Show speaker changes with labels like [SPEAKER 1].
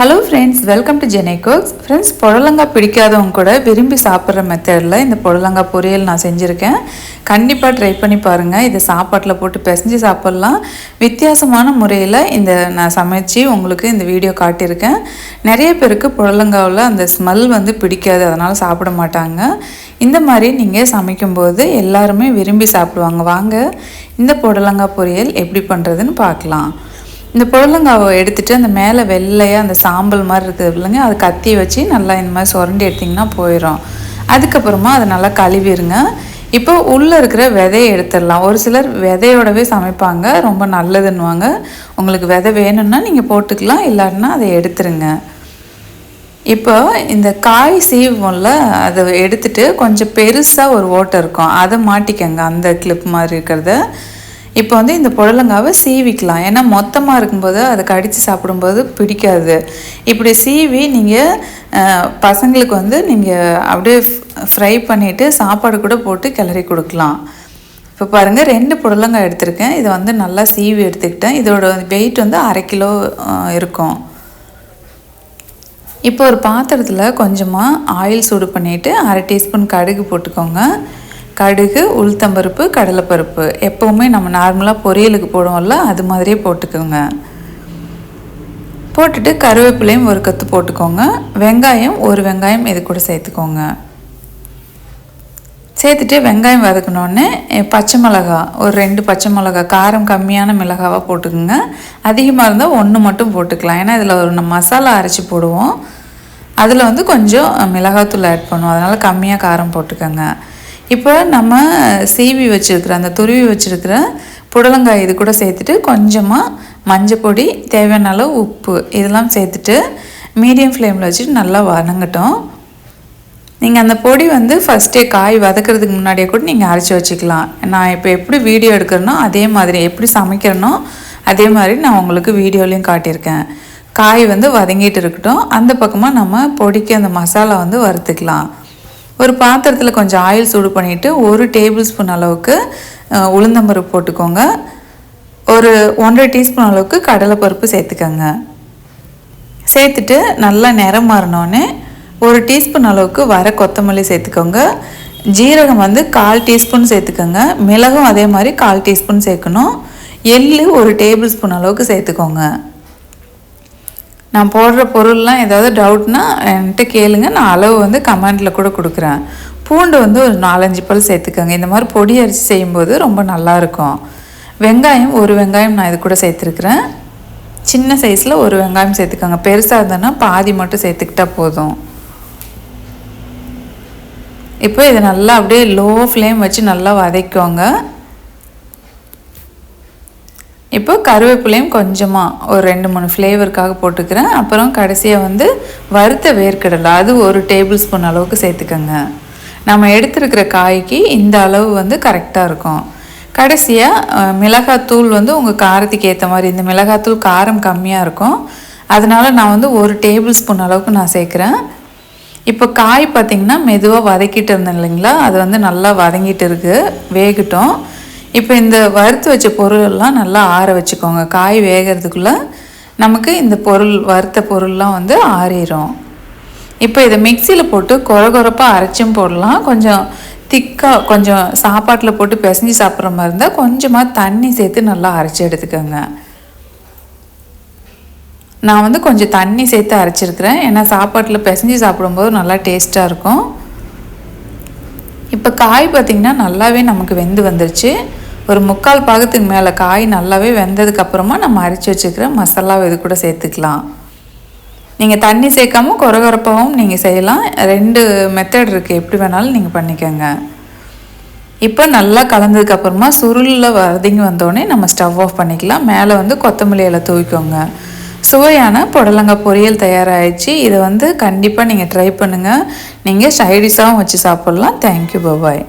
[SPEAKER 1] Hello friends welcome to ஜெனை cooks friends புடலங்காய் பிடிக்காதவங்க கூட விரும்பி சாப்பிட்ற மெத்தடில் இந்த புடலங்காய் பொரியல் நான் செஞ்சுருக்கேன். கண்டிப்பாக ட்ரை பண்ணி பாருங்கள் இதை சாப்பாட்டில் போட்டு பிசைஞ்சு சாப்பிட்லாம். வித்தியாசமான முறையில் இந்த நான் சமைச்சு உங்களுக்கு இந்த வீடியோ காட்டியிருக்கேன். நிறைய பேருக்கு புடலங்காவில் அந்த ஸ்மெல் வந்து பிடிக்காது அதனால் சாப்பிட மாட்டாங்க. இந்த மாதிரி நீங்கள் சமைக்கும்போது எல்லாருமே விரும்பி சாப்பிடுவாங்க. வாங்க இந்த புடலங்காய் பொரியல் எப்படி பண்ணுறதுன்னு பார்க்கலாம். இந்த புடலங்காவை எடுத்துகிட்டு அந்த மேலே வெள்ளையாக அந்த சாம்பல் மாதிரி இருக்குது இல்லைங்க அது கத்தி வச்சு நல்லா இந்த மாதிரி சுரண்டி எடுத்திங்கன்னா போயிடும். அதுக்கப்புறமா அதை நல்லா கழுவிடுங்க இப்போ உள்ளே இருக்கிற விதையை எடுத்துடலாம். ஒரு சிலர் விதையோடவே சமைப்பாங்க ரொம்ப நல்லதுன்னுவாங்க. உங்களுக்கு விதை வேணும்னா நீங்கள் போட்டுக்கலாம் இல்லாட்டினா அதை எடுத்துருங்க. இப்போ இந்த காய் சீவும்ல அதை எடுத்துட்டு கொஞ்சம் பெருசாக ஒரு ஓட்டை இருக்கும். அதை மாட்டிக்கங்க அந்த கிளிப் மாதிரி இருக்கிறத. இப்போ வந்து இந்த புடலங்காவை சீவிக்கலாம். ஏன்னா மொத்தமாக இருக்கும்போது அதை கடித்து சாப்பிடும்போது பிடிக்காது. இப்படி சீவி நீங்கள் பசங்களுக்கு வந்து நீங்கள் அப்படியே ஃப்ரை பண்ணிவிட்டு சாப்பாடு கூட போட்டு கிளறி கொடுக்கலாம். இப்போ பாருங்கள் ரெண்டு புடலங்காய் எடுத்திருக்கேன். இதை வந்து நல்லா சீவி எடுத்துக்கிட்டேன். இதோட வெயிட் வந்து அரை கிலோ இருக்கும். இப்போ ஒரு பாத்திரத்தில் கொஞ்சமாக ஆயில் சூடு பண்ணிவிட்டு அரை டீஸ்பூன் கடுகு போட்டுக்கோங்க. கடுகு உளுத்தம்பருப்பு கடலைப்பருப்பு. எப்போவுமே நம்ம நார்மலாக பொரியலுக்கு போடுவோம்ல அது மாதிரியே போட்டுக்கோங்க. போட்டுட்டு கருவேப்பிலையும் ஒரு கத்து போட்டுக்கோங்க. வெங்காயம் ஒரு வெங்காயம் இது கூட சேர்த்துக்கோங்க. சேர்த்துட்டு வெங்காயம் வதக்கினோடனே பச்சை மிளகா ஒரு ரெண்டு பச்சை மிளகா காரம் கம்மியான மிளகாவாக போட்டுக்கோங்க. அதிகமாக இருந்தால் ஒன்று மட்டும் போட்டுக்கலாம். ஏன்னா இதில் ஒரு நம்ம மசாலா அரைச்சி போடுவோம். அதில் வந்து கொஞ்சம் மிளகாத்தூள் ஆட் பண்ணுவோம். அதனால் கம்மியாக காரம் போட்டுக்கோங்க. இப்போ நம்ம சீவி வச்சுருக்கிற அந்த துருவி வச்சுருக்கிற புடலங்காய் இது கூட சேர்த்துட்டு கொஞ்சமாக மஞ்சள் பொடி தேவையான அளவு உப்பு இதெல்லாம் சேர்த்துட்டு மீடியம் ஃப்ளேமில் வச்சுட்டு நல்லா வதங்கட்டும். நீங்கள் அந்த பொடி வந்து ஃபஸ்ட்டே காய் வதக்கிறதுக்கு முன்னாடியே கூட நீங்கள் அரைச்சி வச்சுக்கலாம். நான் இப்போ எப்படி வீடியோ எடுக்கிறேனோ அதே மாதிரி எப்படி சமைக்கிறனோ அதே மாதிரி நான் உங்களுக்கு வீடியோலையும் காட்டியிருக்கேன். காய் வந்து வதங்கிட்டு இருக்கட்டும். அந்த பக்கமாக நம்ம பொடிக்கு அந்த மசாலா வந்து வறுத்துக்கலாம். ஒரு பாத்திரத்தில் கொஞ்சம் ஆயில் சூடு பண்ணிவிட்டு ஒரு டேபிள் ஸ்பூன் அளவுக்கு உளுந்தம்பருப்பு போட்டுக்கோங்க. ஒரு ஒன்றரை டீஸ்பூன் அளவுக்கு கடலைப்பருப்பு சேர்த்துக்கோங்க. சேர்த்துட்டு நல்லா நிறம் மாறினோடனே ஒரு டீஸ்பூன் அளவுக்கு வர கொத்தமல்லி சேர்த்துக்கோங்க. ஜீரகம் வந்து கால் டீஸ்பூன் சேர்த்துக்கோங்க. மிளகும் அதே மாதிரி கால் டீஸ்பூன் சேர்க்கணும். எள்ளு ஒரு டேபிள் ஸ்பூன் அளவுக்கு சேர்த்துக்கோங்க. நான் போடுற பொருள்லாம் ஏதாவது டவுட்னா என்கிட்ட கேளுங்க. நான் அளவு வந்து கமெண்டில் கூட கொடுக்குறேன். பூண்டு வந்து ஒரு நாலஞ்சு பல் சேர்த்துக்கோங்க. இந்த மாதிரி பொடி அரிசி செய்யும்போது ரொம்ப நல்லாயிருக்கும் வெங்காயம் ஒரு வெங்காயம் நான் இது கூட சேர்த்துருக்குறேன். சின்ன சைஸில் ஒரு வெங்காயம் சேர்த்துக்கோங்க. பெருசாக இருந்ததுன்னா பாதி மட்டும் சேர்த்துக்கிட்டா போதும். இப்போ இதை நல்லா அப்படியே லோ ஃப்ளேம் வச்சு நல்லா வதக்கோங்க இப்போ கருவேப்பிலையும் கொஞ்சமாக ஒரு ரெண்டு மூணு ஃப்ளேவருக்காக போட்டுக்கிறேன். அப்புறம் கடைசியாக வந்து வறுத்த வேர்க்கடலை அது ஒரு டேபிள் ஸ்பூன் அளவுக்கு சேர்த்துக்கோங்க. நம்ம எடுத்துருக்கிற காய்க்கு இந்த அளவு வந்து கரெக்டாக இருக்கும். கடைசியாக மிளகாத்தூள் வந்து உங்கள் காரத்துக்கு ஏற்ற மாதிரி இந்த மிளகாத்தூள் காரம் கம்மியாக இருக்கும். அதனால் நான் வந்து ஒரு டேபிள் ஸ்பூன் அளவுக்கு நான் சேர்க்குறேன். இப்போ காய் பார்த்திங்கன்னா மெதுவாக வதக்கிட்டு இருந்தேன் இல்லைங்களா? அது வந்து நல்லா வதங்கிட்டு இருக்குது வேகட்டும். இப்போ இந்த வறுத்து வச்ச பொருளெல்லாம் நல்லா ஆற வச்சுக்கோங்க. காய் வேகிறதுக்குள்ளே நமக்கு இந்த பொருள் வறுத்த பொருள்லாம் வந்து ஆறிடும் இப்போ இதை மிக்சியில் போட்டு குறை குறைப்பாக அரைச்சும் போடலாம். கொஞ்சம் திக்காக கொஞ்சம் சாப்பாட்டில் போட்டு பிசைஞ்சு சாப்பிட்ற மாதிரி இருந்தால் கொஞ்சமாக தண்ணி சேர்த்து நல்லா அரைச்சி எடுத்துக்கோங்க. நான் வந்து கொஞ்சம் தண்ணி சேர்த்து அரைச்சிருக்கிறேன். ஏன்னா சாப்பாட்டில் பிசைஞ்சு சாப்பிடும்போது நல்லா டேஸ்ட்டாக இருக்கும். இப்போ காய் பார்த்திங்கன்னா நல்லாவே நமக்கு வெந்து வந்துருச்சு. ஒரு முக்கால் பாகத்துக்கு மேலே காய் நல்லாவே வெந்ததுக்கப்புறமா நம்ம அரைச்சி வச்சுக்கிற மசாலாவை இது கூட சேர்த்துக்கலாம். நீங்கள் தண்ணி சேர்க்காம குறகுறப்பாகவும் நீங்கள் செய்யலாம். ரெண்டு மெத்தட் இருக்குது எப்படி வேணாலும் நீங்கள் பண்ணிக்கோங்க. இப்போ நல்லா கலந்ததுக்கப்புறமா சுருளில் வரதிங்க வந்தோடனே நம்ம ஸ்டவ் ஆஃப் பண்ணிக்கலாம். மேலே வந்து கொத்தமல்லி இலை தூவிக்கோங்க. சுவையான புடலங்காய் பொரியல் தயாராகிடுச்சு இதை வந்து கண்டிப்பாக நீங்கள் ட்ரை பண்ணுங்கள் நீங்கள் சைடிஷாகவும் வச்சு சாப்பிட்லாம். Thank you bye bye